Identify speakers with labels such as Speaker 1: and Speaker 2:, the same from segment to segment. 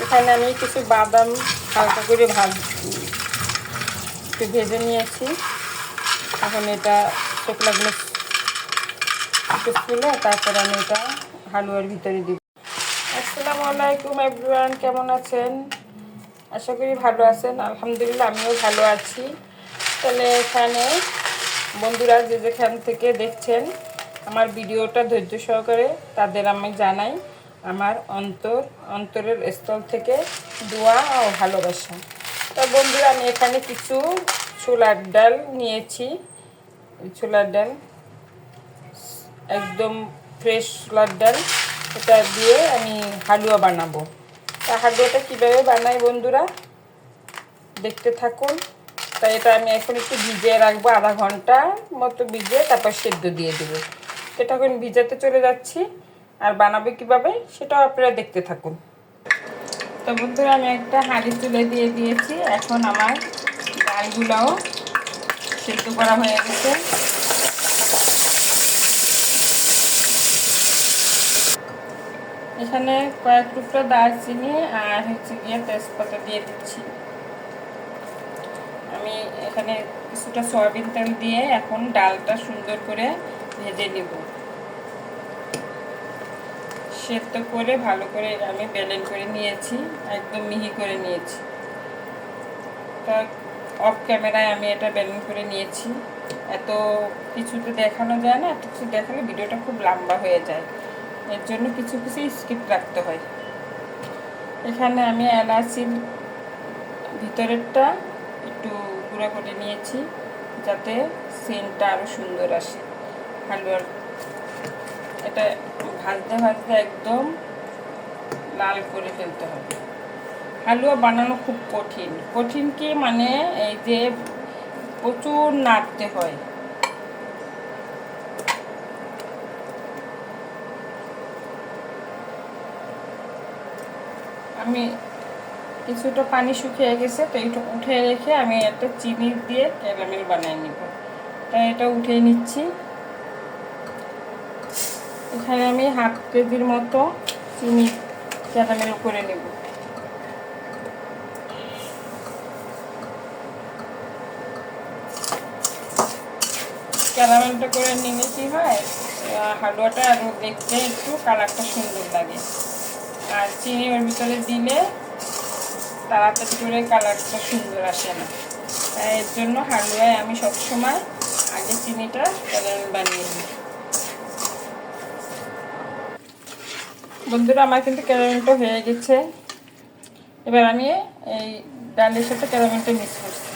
Speaker 1: এখানে আমি কিছু বাদাম হালকা করে ভাজ ভেজে নিয়েছি। এখন এটা শুকলাগুলো একটু ফুলে তারপর আমি এটা হালুয়ার ভিতরে দিব। আসসালামু আলাইকুম এভরিওয়ান কেমন আছেন? আশা করি ভালো আছেন। আলহামদুলিল্লাহ আমিও ভালো আছি। তাহলে এখানে বন্ধুরা যে যেখান থেকে দেখছেন আমার ভিডিওটা ধৈর্য সহকারে তাদের আমি জানাই। আমার অন্তর, অন্তরের স্থল থেকে দোয়া ও ভালোবাসা। তা বন্ধুরা, আমি এখানে কিছু ছোলার ডাল নিয়েছি। ছোলার ডাল, একদম ফ্রেশ ছোলার ডাল। এটা দিয়ে আমি হালুয়া বানাবো। তা হালুয়াটা কীভাবে বানাই বন্ধুরা? দেখতে থাকুন। তাই এটা আমি এখন একটু ভিজিয়ে রাখব, আধা ঘণ্টা মতো ভিজিয়ে তারপর সেদ্ধ দিয়ে দেবো। সেটা এখন ভিজাতে চলে যাচ্ছি। আর বানাবে কীভাবে, সেটাও আপনারা দেখতে থাকুন। তো বন্ধুরা, আমি একটা হাঁড়ি তুলে দিয়ে দিয়েছি। এখন আমার ডালগুলোও সেদ্ধ করা হয়ে গেছে। এখানে কয়েক টুকরো দারচিনি আর হচ্ছে গিয়ে তেজপাতা দিয়ে দিচ্ছি। আমি এখানে কিছুটা সয়াবিন তেল দিয়ে এখন ডালটা সুন্দর করে ভেজে নেব। সেদ্ধ করে ভালো করে আমি বেলেন করে নিয়েছি, একদম মিহি করে নিয়েছি। তা অফ ক্যামেরায় আমি এটা বেলেন করে নিয়েছি। এত কিছু তো দেখানো যায় না, এত কিছু দেখালে ভিডিওটা খুব লম্বা হয়ে যায়। এর জন্য কিছু কিছু স্কিপ রাখতে হয়। এখানে আমি এলাচির ভিতরেরটা একটু গুঁড়া করে নিয়েছি, যাতে সেন্টটা আরও সুন্দর আসে। হালুয়ার এটা ভাজতে ভাজতে একদম লাল করে ফেলতে হবে। হালুয়া বানানো খুব কঠিন। কঠিন কি মানে এই যে প্রচুর নাড়তে হয়। আমি কিছুটা পানি শুকিয়ে গেছে, তো এইটা উঠে রেখে আমি একটা চিনি দিয়ে ক্যারামেল বানিয়ে নিব। তাই এটা উঠে নিচ্ছি। এখানে আমি হাফ কেজির মতো চিনি ক্যারামেল করে নেব। ক্যারামেলটা করে নিলে কি হয় হালুয়াটা আরও দেখতে একটু কালারটা সুন্দর লাগে। আর চিনি ওর ভিতরে দিলে তাড়াতাড়ি করে কালারটা সুন্দর আসে না। তাই এর জন্য হালুয়ায় আমি সবসময় আগে চিনিটা ক্যারামেল বানিয়ে নিই। বন্ধুরা, আমার কিন্তু ক্যারামেলটা হয়ে গেছে। এবার আমি এই ডালের সাথে ক্যারামেলটা মিক্স করছি।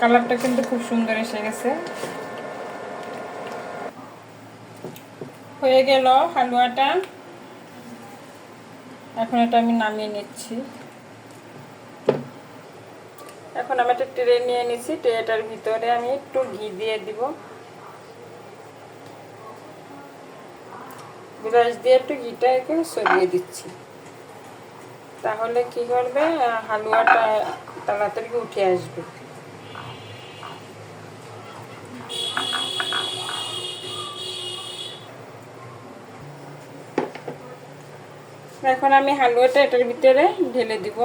Speaker 1: কালারটা কিন্তু খুব সুন্দর এসে গেছে। হয়ে গেল হালুয়াটা। এখন এটা আমি নামিয়ে নিচ্ছি। এখন আমি একটা ট্রে নিয়ে নিচ্ছি ট্রেটার ভিতরে আমি একটু ঘি দিয়ে দিব। ব্রাশ দিয়ে একটু ঘিটা এখানে সরিয়ে দিচ্ছি। তাহলে কি করবে? হালুয়াটা তাড়াতাড়ি উঠে আসবে। এখন আমি হালুয়াটা এটার ভিতরে ঢেলে দিব।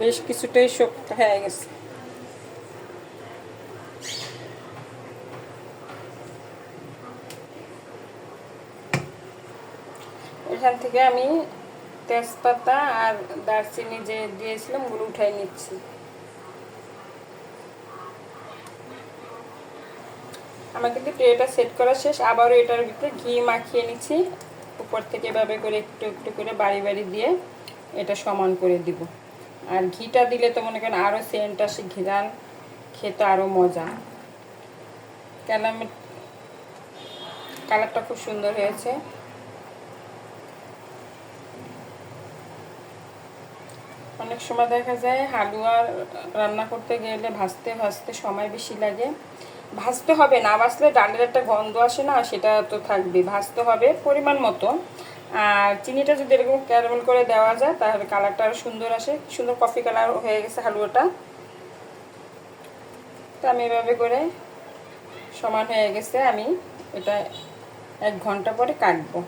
Speaker 1: বেশ কিছুটাই শক্ত হয়ে গেছে। এখান থেকে আমি তেজপাতা আর দারচিনি যে দিয়েছিলাম, ওগুলো উঠাই নিচ্ছি। আমার কিন্তু ট্রেটা সেট করা শেষ, আবারও এটার ভিতরে ঘি মাখিয়ে নিচ্ছি। উপর থেকে এভাবে করে একটু একটু করে বাড়ি বাড়ি দিয়ে এটা সমান করে দিব। আর ঘিটা দিলে তো মনে করেন আরও সেন্ট আসে ঘিরান খেতে আরও মজা। ক্যালামে কালারটা খুব সুন্দর হয়েছে। অনেক সময় দেখা যায় হালুয়া রান্না করতে গেলে ভাজতে ভাজতে সময় বেশি লাগে। ভাজতে হবে না, ভাজলে ডালের একটা গন্ধ আসে না, সেটা তো থাকবে ভাজতে হবে পরিমাণ মতো। আর চিনিটা যদি এরকম ক্যারামেল করে দেওয়া যায়, তাহলে কালারটা আরও সুন্দর আসে। সুন্দর কফি কালার হয়ে গেছে হালুয়াটা। তো আমি এভাবে করে সমান হয়ে গেছে। আমি এটা এক ঘণ্টা পরে কাটবো।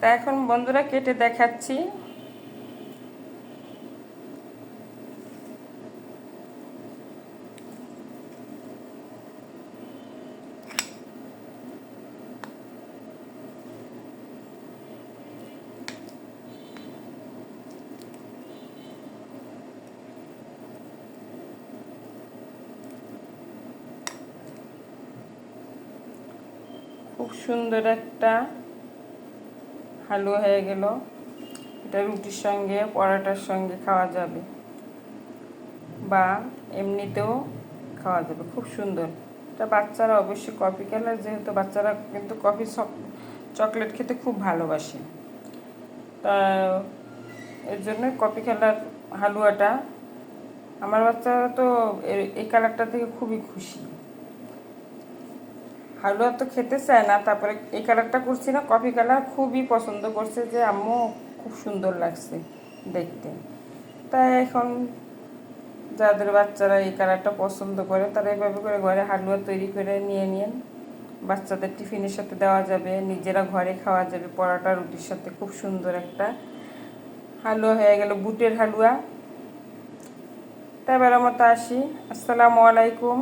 Speaker 1: তা এখন বন্ধুরা কেটে দেখাচ্ছি। খুব সুন্দর একটা হালুয়া হয়ে গেল। এটা রুটির সঙ্গে, পরোটার সঙ্গে খাওয়া যাবে। বা এমনিতেও খাওয়া যাবে, খুব সুন্দর। এটা বাচ্চারা অবশ্যই কফি কালার যেহেতু বাচ্চারা কিন্তু কফি চকলেট খেতে খুব ভালোবাসে। তা এর জন্য কফি কালার হালুয়াটা, আমার বাচ্চারা তো এই কালারটা থেকে খুবই খুশি। হালুয়া তো খেতে চায় না, তারপরে এই কালারটা করছি না, কফি কালার খুবই পছন্দ করছে যে আম্মু খুব সুন্দর লাগছে দেখতে। তাই এখন যাদের বাচ্চারা এই কালারটা পছন্দ করে, তারা এভাবে করে ঘরে হালুয়া তৈরি করে নিয়ে নিন। বাচ্চাদের টিফিনের সাথে দেওয়া যাবে, নিজেরা ঘরে খাওয়া যাবে, পরোটা, রুটির সাথে খুব সুন্দর একটা হালুয়া হয়ে গেল, বুটের হালুয়া। তাই বেলা মতো আসি, আসসালামু আলাইকুম।